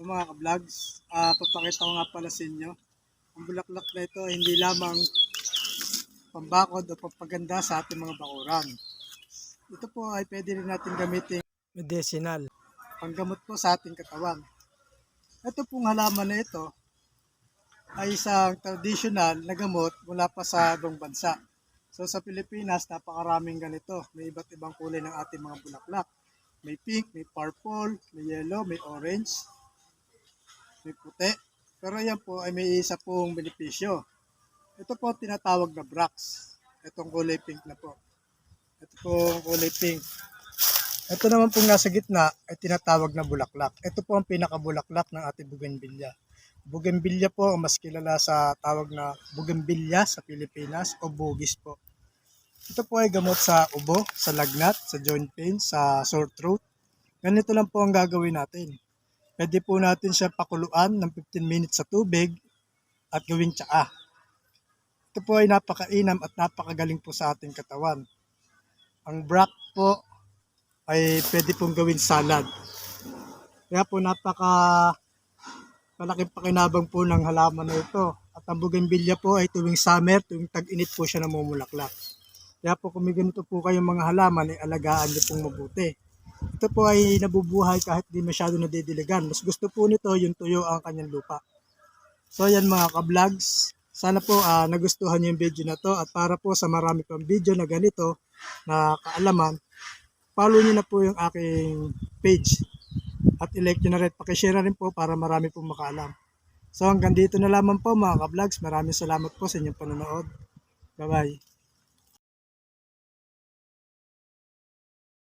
So mga ka-vlogs, ah papakita ko nga pala sa inyo. Ang bulaklak na ito ay hindi lamang pambakod o pampaganda sa ating mga bakuran. Ito po ay pwede rin natin gamitin medicinal, panggamot po sa ating katawan. Ito pong halaman na ito ay isang traditional na gamot mula pa sa ibang bansa. So sa Pilipinas, napakaraming ganito. May iba't ibang kulay ng ating mga bulaklak. May pink, may purple, may yellow, may orange, may puti. Pero yan po ay may isa pong benepisyo. Ito po tinatawag na brax. Itong kulay pink na po. Ito po kulay pink. Ito naman pong nasa gitna ay tinatawag na bulaklak. Ito po ang pinakabulaklak ng ating bougainvillea. Bougainvillea po ang mas kilala sa tawag na bougainvillea sa Pilipinas o bugis po. Ito po ay gamot sa ubo, sa lagnat, sa joint pain, sa sore throat. Ganito lang po ang gagawin natin. Pwede po natin siya pakuluan ng 15 minutes sa tubig at gawing tsaa. Ito po ay napakainam at napakagaling po sa ating katawan. Ang brack po ay pwede pong gawin salad. Kaya po napaka malaking pakinabang po ng halaman na ito. At ang bougainvillea po ay tuwing summer, tuwing tag-init po siya namumulaklak. Kaya po kung may ganito po kayong mga halaman, ay alagaan niyo pong mabuti. Ito po ay nabubuhay kahit di masyado nadidiligan. Mas gusto po nito yung tuyo ang kanyang lupa. So yan mga ka-vlogs, sana po ah, nagustuhan niyo yung video na to at para po sa marami pang video na ganito na kaalaman, follow niyo na po yung aking page at i-like nyo na rin. Pakishare rin po para marami pong makaalam. So hanggang dito na lamang po mga ka-vlogs. Maraming salamat po sa inyong panonood. Bye-bye.